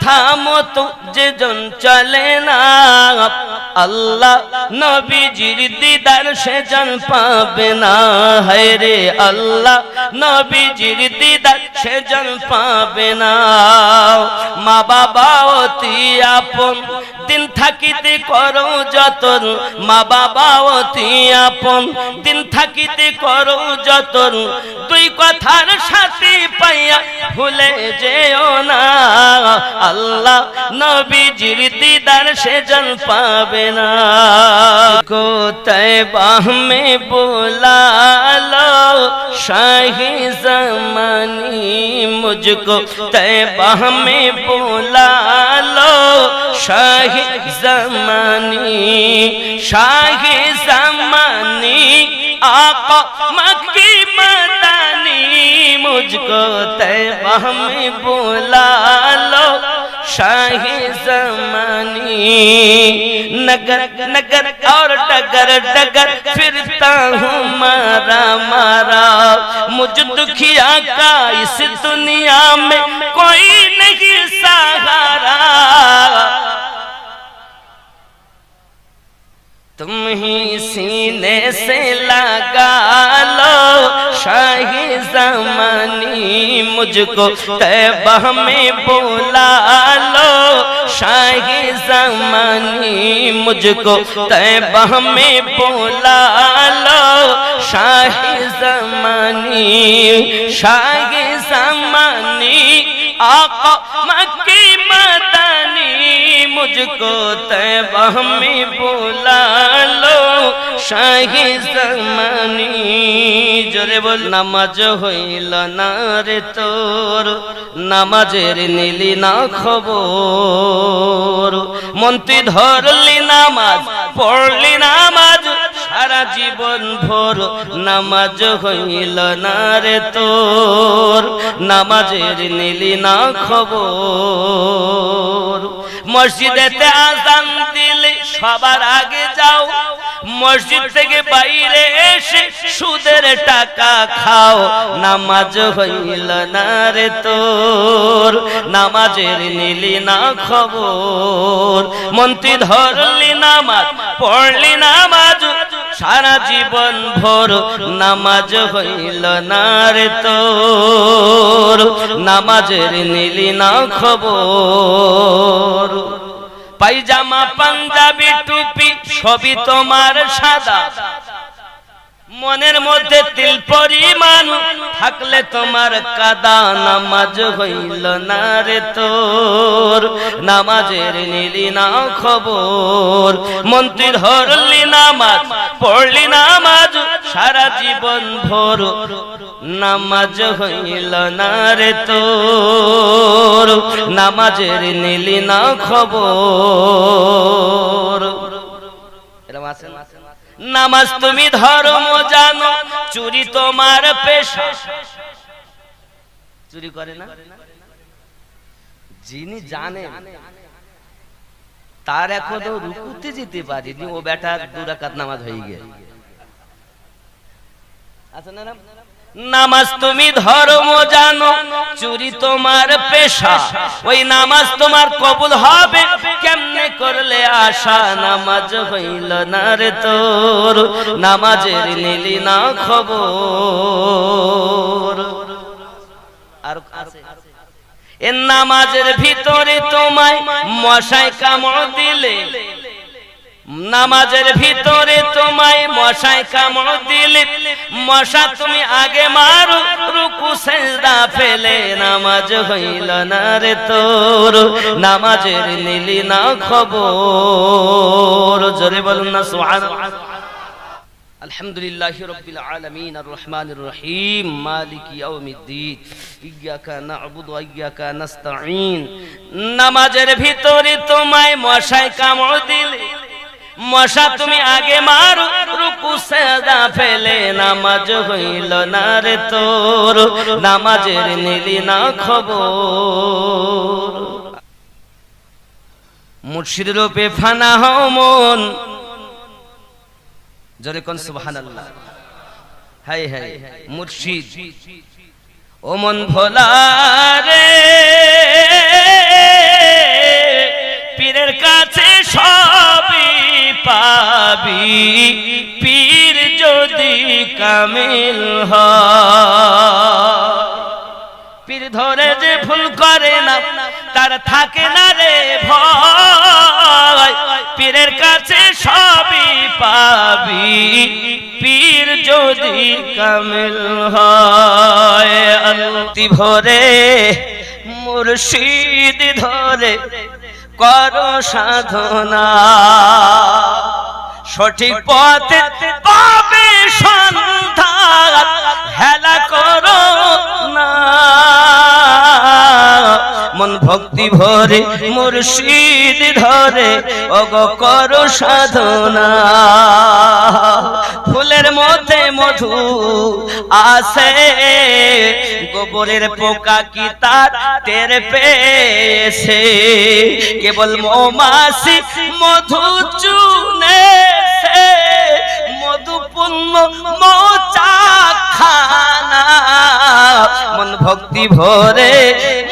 কথা মতো যেজন চলে না। আল্লাহ নবীজির দিদার সে জন পাবে না। হায় রে আল্লাহ নবীজির দিদার সে জল পাবে না। মা বাবা, অতি আপন। দিন থাকিতে করো যতন। মা বাবা, অতি আপন। দিন থাকিতে করো যতন। দুই কথার সাথে পাইয়া ভুলে যেও না। আল্লাহ নবীজির দিদার সে জল পাবে না। কোথায় বাহমে বোলা शाही जमानी मुझको तैबाह में बोला लो शाही जमानी शाही जमानी आका मक्की मदानी मुझको तैबाह में बोला लो शाही जमानी। नगर नगर और डगर डगर, फिरता हूँ मारा मारा। मुझ दुखिया का इस दुनिया में कोई नहीं सहारा। तुम ही सीने से लगा लो शाही जमानी मुझको तैबह में बोला लो शाही जमानी मुझको तैबह में बोला लो शाही जमानी शाही जमानी आका मक्की मदानी मुझको तैबह में बोला लो শাহি জমানি জোরে বল নামাজ হইল না রে তোর নামাজের নিলি না খবর মন্ত্রী ধরলি নামাজ পড়লি নামাজ সারা জীবন ভোর, নামাজ হইল না রে তোর। নামাজের নিলি না খবর। মসজিদেতে আজান দিলে সবার আগে যাও। মসজিদ থেকে বাইরে এসে সুদের টাকা খাও। নামাজ হইল না রে তোর। নামাজের নিলি না খবর। মন্ত্রী ধরলি নামাজ, পড়লি নামাজ সারা জীবন ভোর নামাজ হইল না রে তোর। নামাজের নিলি না খবর। পাইজামা, পাঞ্জাবি, টুপি সবই তোমার সাদা। মনের মধ্যে তিল পরিমাণ থাকলে তোমার কাদা নামাজ হইল না রে তোর। নামাজের নিলি না খবর। মন্ত্রী ধরলি নামাজ, পড়লি নামাজ, সারা জীবন ভোর। নামাজ হইল না রে তোর। নামাজের নিলি না খবর। এরকম আছে না? নামাজ তুমি ধর্ম জানো চুরি তোমার পেশা চুরি করে না যিনি জানে তার এখনও রুকুতে যেতে পারিনি ও বেটা দুরাকাত নামাজ হয়ে গিয়ে আছে না এরম? নামাজ তুমি ধর্ম জানো, চুরি তোমার পেশা। ওই নামাজ তোমার কবুল হবে, কেমনে করলে আশা? নামাজ হইল না রে তোর, নামাজের নিলি না খবর। আর আছে, এ নামাজের ভিতরে তোমায় মশাই কামড় দিলে নামাজের ভিতরে তোমায় মশায় কামড় দিলে, মশা তুমি আগে মারো, রুকু, সেজদা ফেলে, নামাজ হইল না রে তোর, নামাজের নিলি না খবর। জোরে বলুন না সুবহান আলহামদুলিল্লাহ রব্বিল আলামিন আর রহমানির রহিম, মালিক ইয়াউমিদ্দিন। ইয়াকা নাবুদু ওয়া ইয়াকা নাস্তাঈন। নামাজের ভিতরে তোমায় মশায় কামড় দিলে মশা তুমি আগে মারো, রুকু সেদা ফেলে নামাজ হইল না রে তোর, নামাজের নিলি না খবর। মুর্শিদ রূপে ফানা হও মন। জরে কোন সুবহানাল্লাহ। হাই হাই, মুর্শিদ। ও মন ভোলা রে। পীরের কাছে সব পাবি, পীর যদি কামিল হয়। পীর ধরে যে ভুল করে না, তার থাকে না রে ভয়। পীরের কাছে সবই পাবি, পীর যদি কামিল হয়। ভরে মুর্শিদ ধরে করো সাধনা। সঠিক পথে পাবে সন্ধান, হেলা করো না। মন ভক্তি ভরে মুর্শিদ ধরে অগ করো সাধনা। মধ্যে মধু আসে গোবরের পোকা কি তার টের পেয়েছে? কেবল মৌমাসি মধু চুনে মধুপূর্ণ মৌচা খানা মন ভক্তি ভরে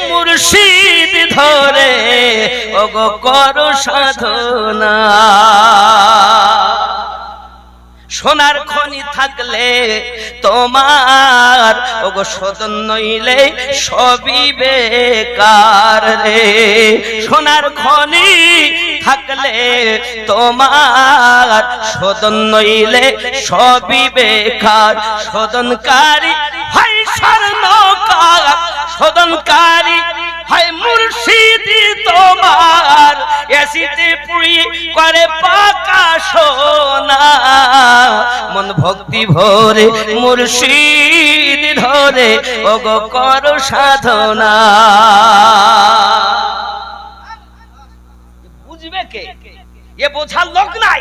মুর্শিদ ধরে। ওগো করো সাধনা। সোনার খনি থাকলে তোমার, ওগো সদন নইলে সবই বেকার রে। সোনার খনি থাকলে তোমার, সদন নইলে সবই বেকার। সদনকারী হয় স্বর্ণকার। সদনকারী হয় মুর্শিদি তোমার। এসিতে পুরি করে পাকা সোনা। মন ভক্তি ভরে মুর্শিদ ধরে, ওগো করো সাধনা। বুঝবে কে? এ বোঝার লোক নাই।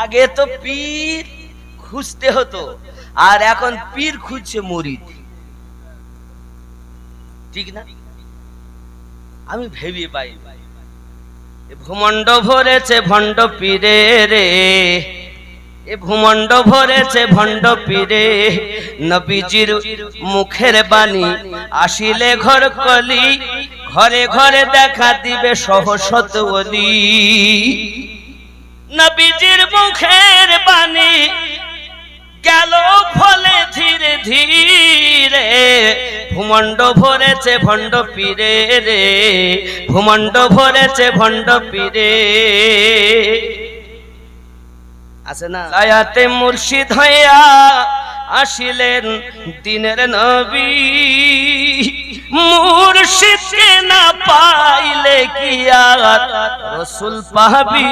আগে তো পীর খুঁজতে হতো, আর এখন পীর খুঁজছে মুরিদ। ঠিক না? আমি ভেবে পাই। ভূমণ্ড ভরেছে ভণ্ড পীরে রে, এ ভূমণ্ড ভরেছে ভণ্ড পীরে, নবীজির মুখের বাণী আসিলে ঘর কলি, ঘরে ঘরে দেখা দিবে সহসত বলি নবীজির মুখের বাণী গেল ফলে ধীরে ধীরে। ভূমণ্ড ভরেছে ভণ্ড পীরে রে, ভূমণ্ড ভরেছে ভণ্ড পীরে। আছে না? আয়াতে মুর্শিদ হইয়া আসিলেন দিনের নবী। মুর্শিদকে না পাইলে কি আর রসুল পাবি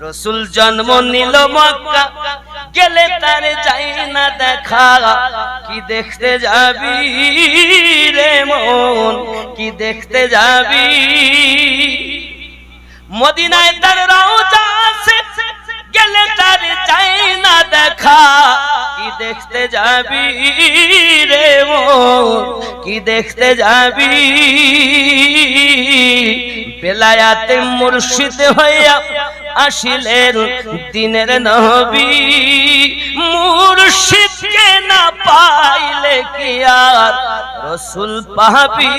রসুল জন্ম নিল মক্কা। গেলে তার যাই না দেখা। কি দেখতে যাবি রে মন? কি দেখতে যাবি? মদিনায় তার আছে গেলে তার চাই না দেখা। কি দেখতে যাবি রে কি দেখতে যাবি? বেলায়াতে মুর্শিদ হইয়া আসিলেন দিনের নবী। মুর্শিদকে না পাইলে কি আর রসুল পাবি?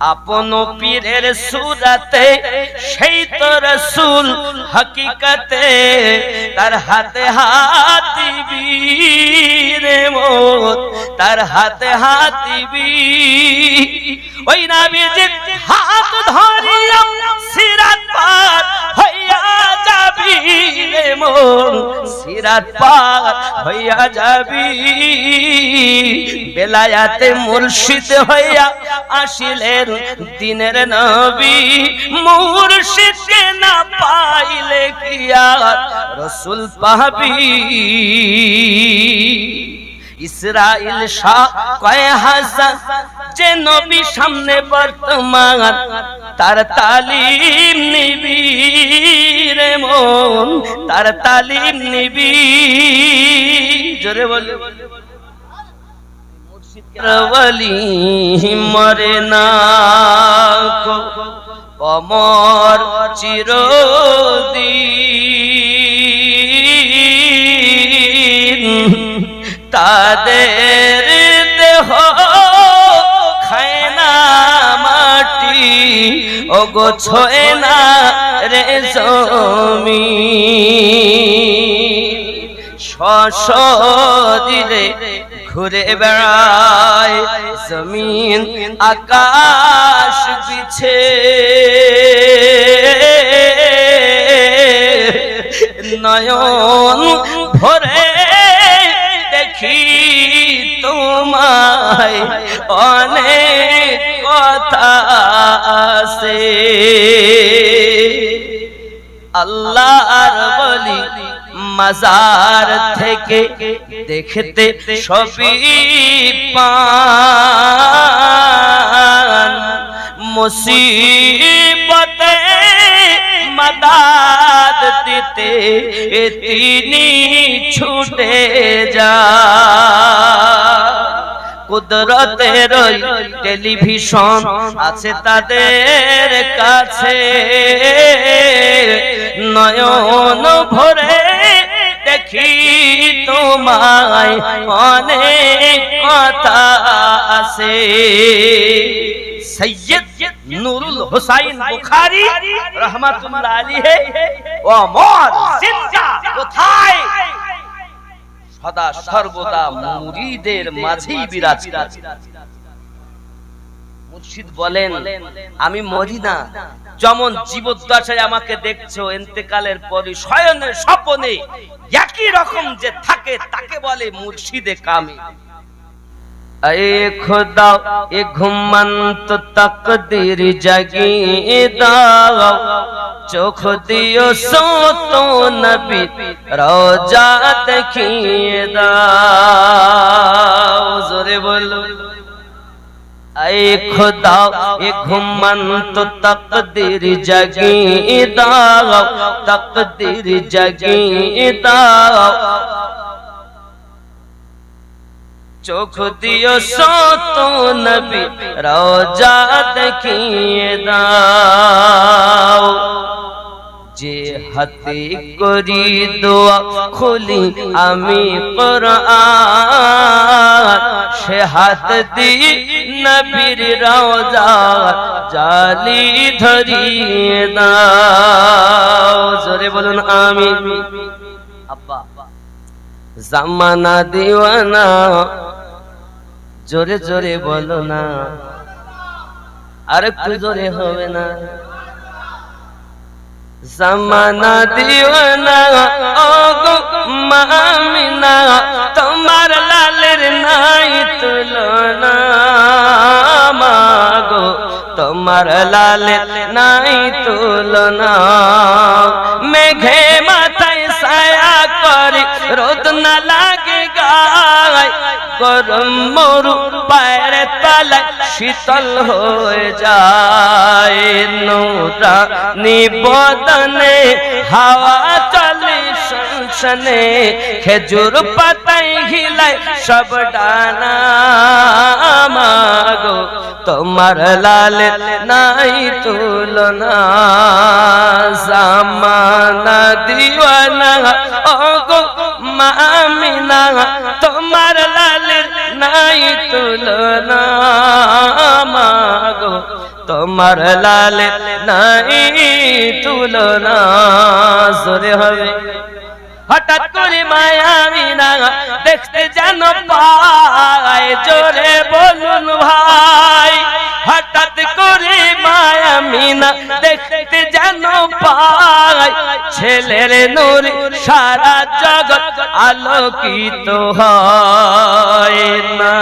আপন পীরের সুরাতে, সেই তো রসুল হকিকতে, তার হাতে হাত দিবি রে মোত, তার হাতে হাত ওই হাত ধরিয়া সিরাত পার হইয়া যাবি রে মন, সিরাত পার হইয়া যাবি। বেলায়াতে মুর্শিদ হইয়া আসিলেন দিনের নবী মুর্শিদকে না পাইলে কি আর? রসুল পাবি ইসরাইল শাহ কয় হাজার যে নবী সামনে বর্তমান, তার তালিম নিবি রে মন, তার তালিম নিবি। জোরে বলে বলি মরে না অমর চিরদিন। তাদের দেহ খায় মাটি ও গো ছোয় না রে জমি দিলে ঘুরে বেড়ায় জমিন আকাশ পিছে নয়ন ভরে দেখি তোমায় অনেক কথা আছে। আল্লাহর বলি মাজার থেকে দেখতে সবই পান। মুসিবতে মদাদ দিতে তিনি ছুটে যা। কুদরতের টেলিভিশন আছে তাদের কাছে। নয়ন ভরে দেখি তোমায় অনেক কথা আছে। সৈয়দ নুরুল হুসাইন বুখারী, রহমাতুল্লাহ ও মর জিন্দা, কোথায়? সদা সর্বদা মুরিদের মাঝেই বিরাজ করে। মুর্শিদ বলেন, আমি মরি না। যেমন জীবদ্দশায় আমাকে দেখছ, এন্তেকালের পরে শয়নের স্বপনে একই রকম যে থাকে, তাকে বলে মুর্শিদে কামে। ঘুমন্ত তকদির জাগিয়ে দাও। চোখ দিও সোতো নবী রোজা দেখিয়ে দাও। জোরে বলো اے خدا اے گھمن تو تقدیر جگی دا تقدیر جگی دا চোখ দিও সত নবী রোজা দেখিয়ে দাও। যে হাতে করি দোয়া, খুলি আমি কোরআন, সে হাত দিয়ে নবীর রওজা জালি ধরিয়ে দাও। জোরে বলুন আমি জামানা দিওয়ানা। জোরে জোরে বলো না। আর একটু জোরে হবে না। জামানা দিওয়ানা ও মামিনা তোমার লালের নাই তুলনা। মাগো তোমার লালের নাই তুলনা। মেঘে মাথায় ছায়া করে, রোদ না লাগে গায়। গরম মরু পায়ের তলায় শীতল হয়ে যায়। নোরা নিবদনে হাওয়া চলে শনে খেজুর পাতাই হিলায় সব ডানা মাগো। তোমার লাল নাই তুলনা, জামানা দিওয়ানা ও গো মামিনা। তোমার লাল নাই তুলনা মাগো। তোমার লাল নাই তুলনা। জোরে হবে। হঠাৎ করে মায়ামিনা দেখতে যেন পায় জোরে বলুন ভাই। হঠাৎ করে মায়ামিনা দেখতে যেন পায়। ছেলের নূর সারা জগৎ আলোকিত না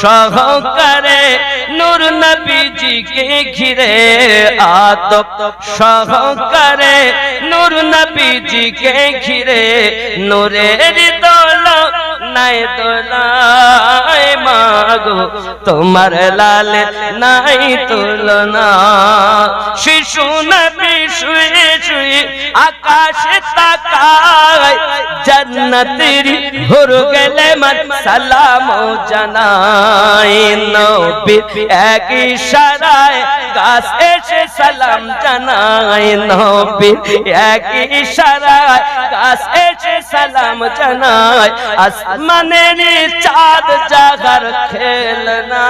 সহকারে নূর নবীজিকে ঘিরে আদব সহকারে নূর নবীজিকে ঘিরে নূরের দোল নাই তোলাই মাগো তোমার লালের নাই তুলনা। শিশু নবী শুয়ে শুয়ে আকাশে তাকায়, জান্নাতের হুর গেলে মন সালাম জানাই নবী এক ইশারায় গাছ এসে সালাম জানাই নবী এক ইশারায় গাছ এসে সালাম জানাই আসমানের চাঁদ জাগার খেলনা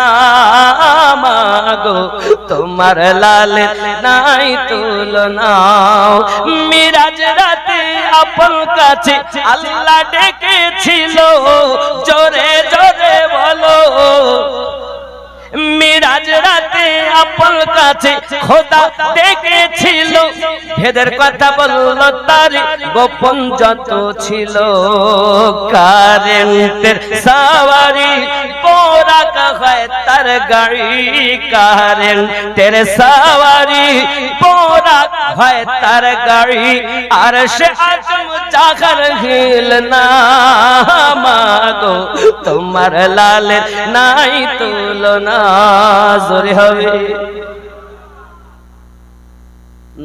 মাগো, তোমার লাল নাই তুলনা। মিরাজ রাতে আপন কাছে আল্লাহ ডেকেছিল, জোরে জোরে বলো মিরাজ রাতে আপন কাছে খোদা ডেকেছিল ভেদের কথা বলল তার গোপন যত ছিল। কারেন্টের সাওয়ারি পোরা হয় তার গাড়ি। কারেন্টের সাওয়ারি পোরা হয় তার গাড়ি। আর সে আজম চাকার হিল না, মাগো, তোমার লালের নাই তুলনা। জোরে হবে।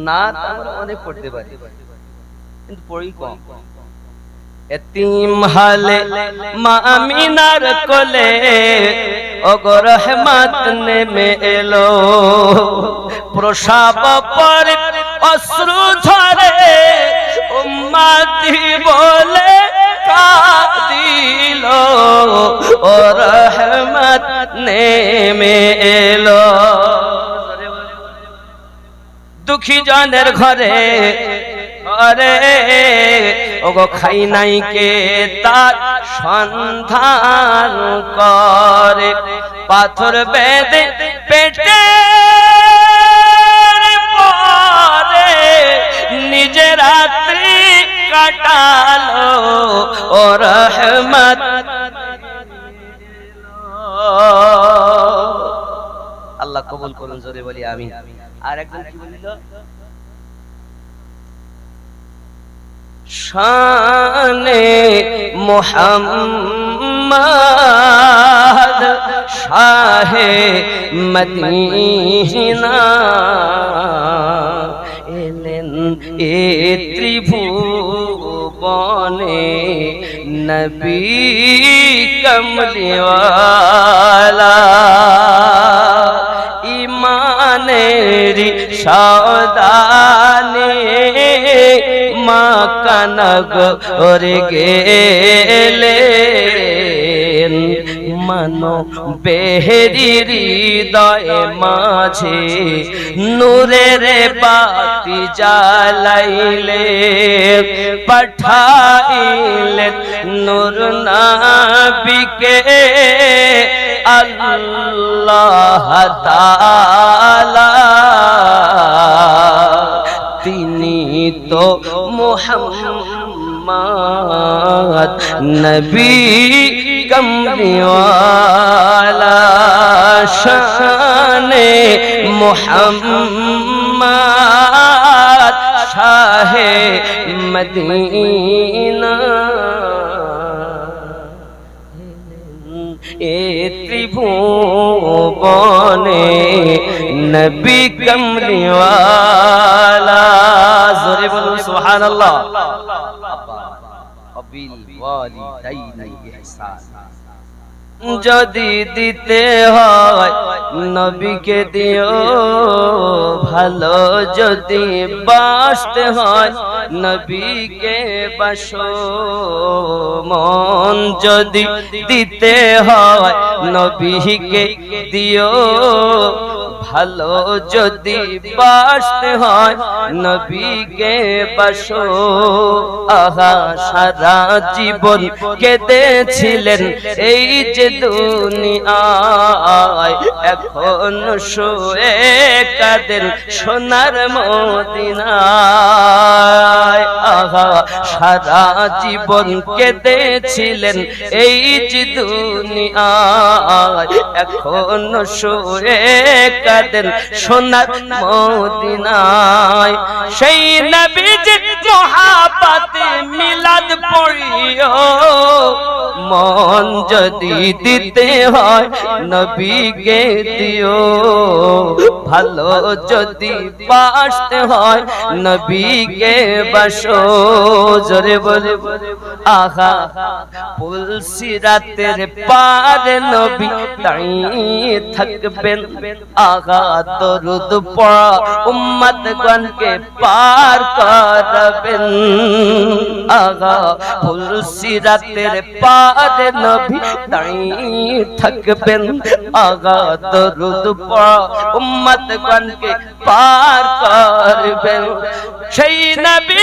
না আমরা অনেক পড়তে পারি। কিন্তু পড়ি কম। এতিম হালে মা কোলে ওগো রহমত নেমে এলো। প্রসাব পরে অশ্রু ঝরে উম্মাতি বলে কাদিল, ও রহমত নেমে এলো। দুঃখী জনের ঘরে ঘরে, ওগো খাই নাই কে তার সন্ধান করে। পাথর বেদে পেটে কাটালো ও রহমত। আল্লাহ কবুল করুন, জোরে বলি আমি আর একজন কি বলিল? শানে মোহাম্মদ শাহে মদিনা এলেন এ ত্রিভুবনে নবী কমলিওয়ালা ইমানের সদানে মা কানগ ওরে গেলে মানো বেহেরি হৃদয় মাঝে নূরের বাতি জ্বালাইলে পাঠাইলে নূর নাবিকে আল্লাহ তাআলা। তিনি তো মোহাম্মদ নবী কমলিওয়ালা শানে মোহাম্মদ শাহে মদিনা এ ত্রিভুবনে নবী কমলিওয়ালা জোরে বলুন سبحان الله. وبالوالدين إحسانا যদি দিতে হয়, নবীকে দিও। ভালো যদি বাসতে হয়, নবীকে বাসো। মন যদি দিতে হয়, নবীকে দিও। ভালো যদি বাসতে হয়, নবীকে বাসো। আহা, সারা জীবন কেঁদেছিলেন এই যে দুনিয়ায় এখন শোয়ে কাদের সোনার মদিনা আহা, সারা জীবন কেঁদেছিলেন এই যে দুনিয়ায়। এখন শুয়ে কাঁদেন সোনার মদিনায়। সেই নবীজির মহাপাতে মিলাদ পড়িও। মন যদি দিতে হয় নবীকে দিও। ভালো যদি বাসতে হয় নবীকে বাসো, জোরে বলে। আহা পুলসি রাতের পার নবী তাই থাকবেন। আগা দরুদ পড়া উম্মত গণকে পার করবেন। আগা পুলসি রাতের পার নবী তাই থাকবেন। আগা দরুদ পড়া উম্মত গণকে পার করবেন। সেই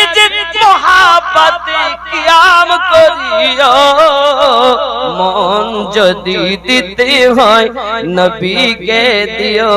নবীজির মোহাবত কিয়াম করিও। মন যদি দিতে হয় নবীকে দিও।